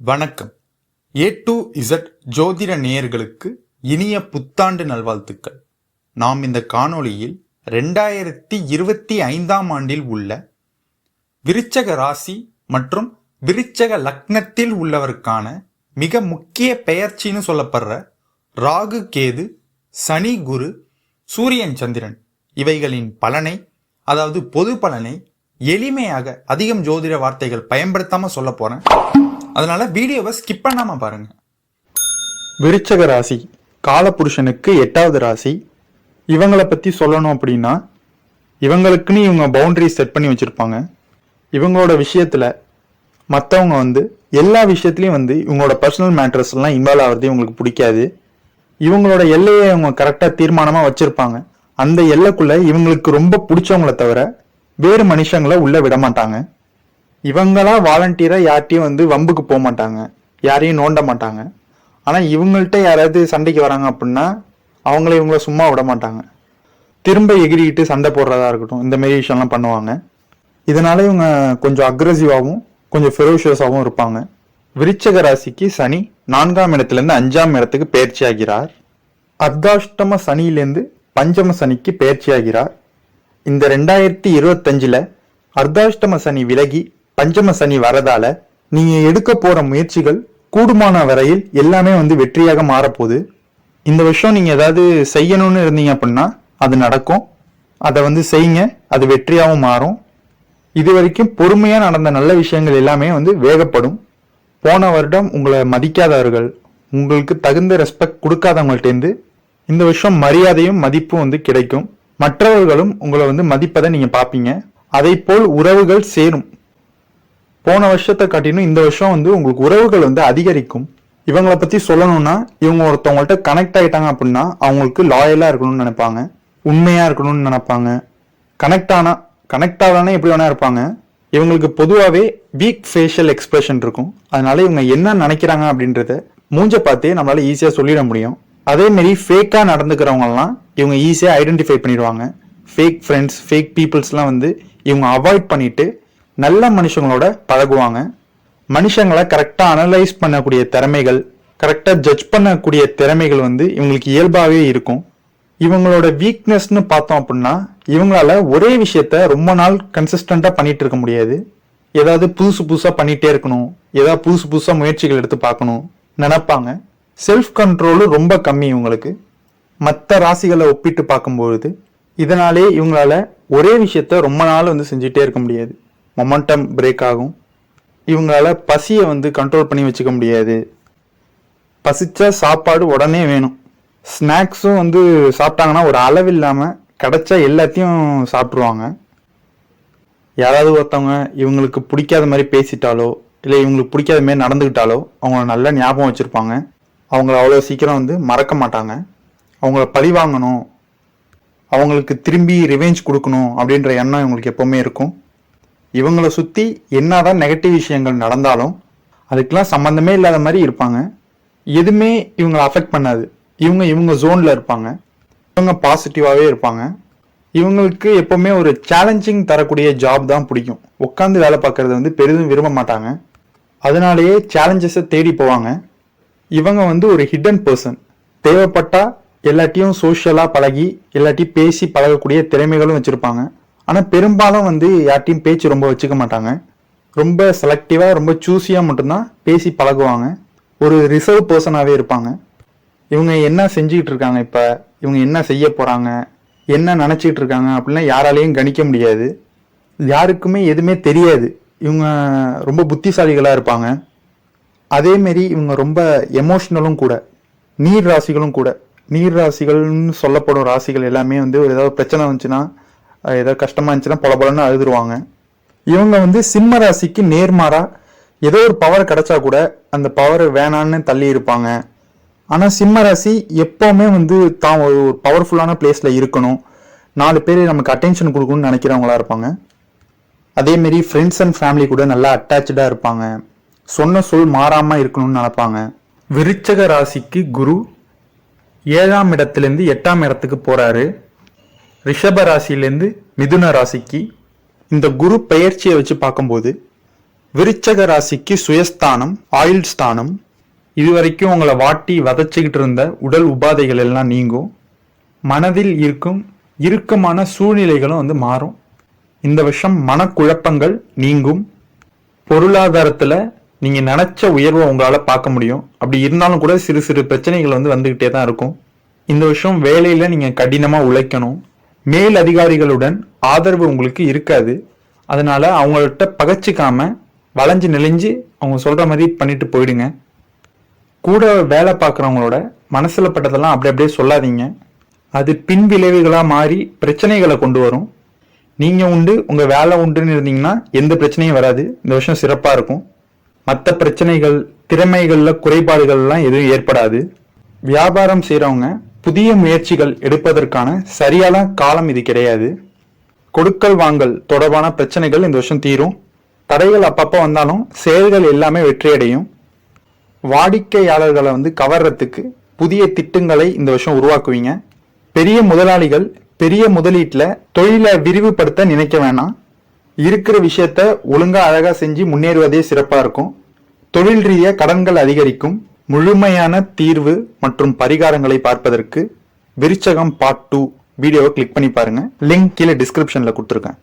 வணக்கம். A to Z ஜோதிட நேயர்களுக்கு இனிய புத்தாண்டு நல்வாழ்த்துக்கள். நாம் இந்த காணொளியில் ரெண்டாயிரத்தி இருபத்தி ஐந்தாம் ஆண்டில் உள்ள விருச்சக ராசி மற்றும் விருச்சக லக்னத்தில் உள்ளவருக்கான மிக முக்கிய பெயர்ச்சின்னு சொல்லப்படுற ராகு கேது சனி குரு சூரியன் சந்திரன் இவைகளின் பலனை அதாவது பொது பலனை எளிமையாக அதிகம் ஜோதிட வார்த்தைகள் பயன்படுத்தாமல் சொல்ல போகிறேன் அதனால வீடியோவை ஸ்கிப் பண்ணாம பாருங்க. விருச்சக ராசி காலபுருஷனுக்கு எட்டாவது ராசி. இவங்களை பத்தி சொல்லணும் அப்படின்னா இவங்களுக்குன்னு இவங்க பவுண்டரி செட் பண்ணி வச்சிருப்பாங்க. இவங்களோட விஷயத்துல மற்றவங்க வந்து எல்லா விஷயத்துலையும் வந்து இவங்களோட பர்சனல் மேட்டர்ஸ் எல்லாம் இன்வால்வ் ஆகிறது இவங்களுக்கு பிடிக்காது. இவங்களோட எல்லையை இவங்க கரெக்டாக தீர்மானமாக வச்சிருப்பாங்க. அந்த எல்லைக்குள்ள இவங்களுக்கு ரொம்ப பிடிச்சவங்கள தவிர வேறு மனுஷங்களை உள்ளே விட மாட்டாங்க. இவங்களா வாலண்டியராக யார்ட்டையும் வந்து வம்புக்கு போக மாட்டாங்க. யாரையும் நோண்ட மாட்டாங்க. ஆனால் இவங்கள்ட்ட யாராவது சண்டைக்கு வராங்க அப்படின்னா அவங்கள இவங்கள சும்மா விட மாட்டாங்க. திரும்ப எகிரிக்கிட்டு சண்டை போடுறதா இருக்கட்டும் இந்த மாரி விஷயம்லாம் பண்ணுவாங்க. இதனால இவங்க கொஞ்சம் அக்ரஸிவாகவும் கொஞ்சம் ஃபெரோஷியஸாகவும் இருப்பாங்க. விருச்சக ராசிக்கு சனி நான்காம் இடத்துலேருந்து அஞ்சாம் இடத்துக்கு பயிற்சி ஆகிறார் அர்த்தாஷ்டம சனியிலேருந்து பஞ்சம சனிக்கு பயிற்சி ஆகிறார் இந்த ரெண்டாயிரத்தி இருபத்தஞ்சில் அர்த்தாஷ்டம சனி விலகி பஞ்சம சனி வரதால நீங்க எடுக்க போற முயற்சிகள் கூடுமான வரையில் எல்லாமே வந்து வெற்றியாக மாறப்போகுது. இந்த வருஷம் நீங்க ஏதாவது செய்யணும்னு இருந்தீங்க அப்படின்னா அது நடக்கும். அதை வந்து செய்யுங்க. அது வெற்றியாகவும் மாறும். இது வரைக்கும் பொறுமையா நடந்த நல்ல விஷயங்கள் எல்லாமே வந்து வேகப்படும். போன வருடம் உங்களை மதிக்காதவர்கள் உங்களுக்கு தகுந்த ரெஸ்பெக்ட் கொடுக்காதவங்கள்ட்டேருந்து இந்த வருஷம் மரியாதையும் மதிப்பும் வந்து கிடைக்கும். மற்றவர்களும் உங்களை வந்து மதிப்பதை நீங்க பார்ப்பீங்க. அதை போல் உறவுகள் சேரும். போன வருஷத்தை காட்டிலும் இந்த வருஷம் வந்து உங்களுக்கு உறவுகள் வந்து அதிகரிக்கும். இவங்கள பத்தி சொல்லணும்னா இவங்க ஒருத்தவங்கள்ட்ட கனெக்ட் ஆயிட்டாங்க அப்படின்னா அவங்களுக்கு லாயலா இருக்கணும்னு நினைப்பாங்க. உண்மையா இருக்கணும்னு நினைப்பாங்க. கனெக்ட் ஆனா கனெக்ட் ஆகலானே எப்படி வேணா இருப்பாங்க. இவங்களுக்கு பொதுவாகவே வீக் ஃபேஷியல் எக்ஸ்பிரஷன் இருக்கும். அதனால இவங்க என்ன நினைக்கிறாங்க அப்படின்றத மூஞ்ச பார்த்தே நம்மளால ஈஸியாக சொல்லிட முடியும். அதே ஃபேக்காக நடந்துக்கிறவங்கலாம் இவங்க ஈஸியாக ஐடென்டிஃபை பண்ணிடுவாங்க. ஃபேக் ஃப்ரெண்ட்ஸ் ஃபேக் பீப்புள்ஸ்லாம் வந்து இவங்க அவாய்ட் பண்ணிட்டு நல்ல மனுஷங்களோட பழகுவாங்க. மனுஷங்களை கரெக்டாக அனலைஸ் பண்ணக்கூடிய திறமைகள் கரெக்டாக ஜட்ஜ் பண்ணக்கூடிய திறமைகள் வந்து இவங்களுக்கு இயல்பாகவே இருக்கும். இவங்களோட வீக்னஸ்னு பார்த்தோம் அப்படின்னா இவங்களால ஒரே விஷயத்த ரொம்ப நாள் கன்சிஸ்டண்டா பண்ணிட்டு இருக்க முடியாது. ஏதாவது புதுசு புதுசாக பண்ணிட்டே இருக்கணும். ஏதாவது புதுசு புதுசாக முயற்சிகள் எடுத்து பார்க்கணும். நினைப்பாங்க. செல்ஃப் கண்ட்ரோலும் ரொம்ப கம்மி இவங்களுக்கு. மற்ற ராசிகளை ஒப்பிட்டு பார்க்கும்பொழுது இதனாலே இவங்களால ஒரே விஷயத்த ரொம்ப நாள் வந்து செஞ்சுட்டே இருக்க முடியாது. மொமெண்டம் பிரேக் ஆகும். இவங்களால பசியை வந்து கண்ட்ரோல் பண்ணி வச்சுக்க முடியாது. பசிச்சா சாப்பாடு உடனே வேணும். ஸ்நாக்ஸும் வந்து சாப்பிட்டாங்கன்னா ஒரு அளவு இல்லாமல் கிடைச்சா எல்லாத்தையும் சாப்பிட்ருவாங்க யாராவது ஒருத்தவங்க இவங்களுக்கு பிடிக்காத மாதிரி பேசிட்டாலோ இல்லை இவங்களுக்கு பிடிக்காத மாதிரி நடந்துக்கிட்டாலோ அவங்கள நல்ல ஞாபகம் வச்சுருப்பாங்க. அவங்கள அவ்வளோ சீக்கிரம் வந்து மறக்க மாட்டாங்க. அவங்கள பழி வாங்கணும். அவங்களுக்கு திரும்பி ரிவெஞ்ச் கொடுக்கணும் அப்படின்ற எண்ணம் இவங்களுக்கு எப்போவுமே இருக்கும். இவங்களை சுற்றி என்னதான் நெகட்டிவ் விஷயங்கள் நடந்தாலும் அதுக்கெலாம் சம்மந்தமே இல்லாத மாதிரி இருப்பாங்க. எதுவுமே இவங்களை அஃபெக்ட் பண்ணாது. இவங்க இவங்க ஜோனில் இருப்பாங்க. இவங்க பாசிட்டிவாகவே இருப்பாங்க. இவங்களுக்கு எப்போவுமே ஒரு சேலஞ்சிங் தரக்கூடிய ஜாப் தான் பிடிக்கும். உட்காந்து வேலை பார்க்குறது வந்து பெரிதும் விரும்ப மாட்டாங்க. அதனாலேயே சேலஞ்சஸை தேடி போவாங்க. இவங்க வந்து ஒரு ஹிடன் பர்சன் தேவைப்பட்டால் எல்லாட்டையும் சோஷியலாக பழகி எல்லாத்தையும் பேசி பழகக்கூடிய திறமைகளும் வச்சுருப்பாங்க. ஆனால் பெரும்பாலும் வந்து யார்ட்டையும் பேச்சு ரொம்ப வச்சுக்க மாட்டாங்க. ரொம்ப செலக்டிவாக ரொம்ப சூஸியாக மட்டும்தான் பேசி பழகுவாங்க. ஒரு ரிசர்வ் பர்சனாகவே இருப்பாங்க. இவங்க என்ன செஞ்சுக்கிட்டு இருக்காங்க இப்போ? இவங்க என்ன செய்ய போகிறாங்க என்ன நினச்சிக்கிட்டு இருக்காங்க? அப்படிலாம் யாராலையும் கணிக்க முடியாது. யாருக்குமே எதுவுமே தெரியாது. இவங்க ரொம்ப புத்திசாலிகளாக இருப்பாங்க. அதேமாரி இவங்க ரொம்ப எமோஷ்னலும் கூட. நீர் ராசிகளும் கூட. நீர் ராசிகள்னு சொல்லப்படும் ராசிகள் எல்லாமே வந்து ஒரு ஏதாவது பிரச்சனை வந்துச்சுன்னா ஏதாவது கஷ்டமாக இருந்துச்சுன்னா பொல பொலன்னு அழுதுருவாங்க. இவங்க வந்து சிம்ம ராசிக்கு நேர்மாறா ஏதோ ஒரு பவர் கிடைச்சா கூட அந்த பவர் வேணான்னு தள்ளி இருப்பாங்க. ஆனால் சிம்ம ராசி எப்போவுமே வந்து தான் ஒரு ஒரு பவர்ஃபுல்லான பிளேஸில் இருக்கணும். நாலு பேர் நமக்கு அட்டென்ஷன் கொடுக்கணும்னு நினைக்கிறவங்களா இருப்பாங்க. அதேமாரி ஃப்ரெண்ட்ஸ் அண்ட் ஃபேமிலி கூட நல்லா அட்டாச்சாக இருப்பாங்க. சொன்ன சொல் மாறாமல் இருக்கணும்னு நினைப்பாங்க. விருச்சக ராசிக்கு குரு ஏழாம் இடத்துலேருந்து எட்டாம் இடத்துக்கு போகிறாரு ரிஷப ராசியிலேருந்து மிதுன ராசிக்கு இந்த குரு பெயர்ச்சியை வச்சு பார்க்கும்போது விருச்சக ராசிக்கு சுயஸ்தானம் ஆயுள் ஸ்தானம் இதுவரைக்கும் உங்களை வாட்டி வதச்சிக்கிட்டு இருந்த உடல் உபாதைகள் எல்லாம் நீங்கும். மனதில் இருக்கும் இறுக்கமான சூழ்நிலைகளும் வந்து மாறும். இந்த வருஷம் மனக்குழப்பங்கள் நீங்கும். பொருளாதாரத்தில் நீங்கள் நினச்ச உயர்வை உங்களால் பார்க்க முடியும். அப்படி இருந்தாலும் கூட சிறு சிறு பிரச்சனைகள் வந்து வந்துக்கிட்டே தான் இருக்கும். இந்த வருஷம் வேலையில் நீங்கள் கடினமாக உழைக்கணும். மேல் அதிகாரிகளுடன் ஆதரவு உங்களுக்கு இருக்காது. அதனால அவங்கள்ட்ட பகச்சிக்காம வளைஞ்சு நெளிஞ்சு அவங்க சொல்ற மாதிரி பண்ணிட்டு போயிடுங்க. கூட வேலை பார்க்குறவங்களோட மனசில் பட்டதெல்லாம் அப்படி அப்படியே சொல்லாதீங்க. அது பின் விளைவுகளாக மாறி பிரச்சனைகளை கொண்டு வரும். நீங்கள் உண்டு உங்கள் வேலை உண்டுன்னு இருந்தீங்கன்னா எந்த பிரச்சனையும் வராது. இந்த வருஷம் சிறப்பாக இருக்கும். மற்ற பிரச்சனைகள் திறமைகளில் குறைபாடுகள்லாம் எதுவும் ஏற்படாது. வியாபாரம் செய்கிறவங்க புதிய முயற்சிகள் எடுப்பதற்கான சரியான காலம் இது கிடையாது. கொடுக்கல் வாங்கல் தொடர்பான பிரச்சனைகள் இந்த வருஷம் தீரும். தடைகள் அப்பப்போ வந்தாலும் செயல்கள் எல்லாமே வெற்றியடையும். வாடிக்கையாளர்களை வந்து கவர்றதுக்கு புதிய திட்டங்களை இந்த வருஷம் உருவாக்குவீங்க. பெரிய முதலாளிகள் பெரிய முதலீட்டில் தொழிலை விரிவுபடுத்த நினைக்க வேணாம். இருக்கிற விஷயத்த ஒழுங்காக அழகாக செஞ்சு முன்னேறுவதே சிறப்பாக இருக்கும். தொழில் ரீதியாக கடன்கள் அதிகரிக்கும். முழுமையான தீர்வு மற்றும் பரிகாரங்களை பார்ப்பதற்கு விருச்சகம் பார்ட் டூ வீடியோவை கிளிக் பண்ணி பாருங்க. லிங்க் கீழே டிஸ்கிரிப்ஷன்ல கொடுத்துருக்கேன்.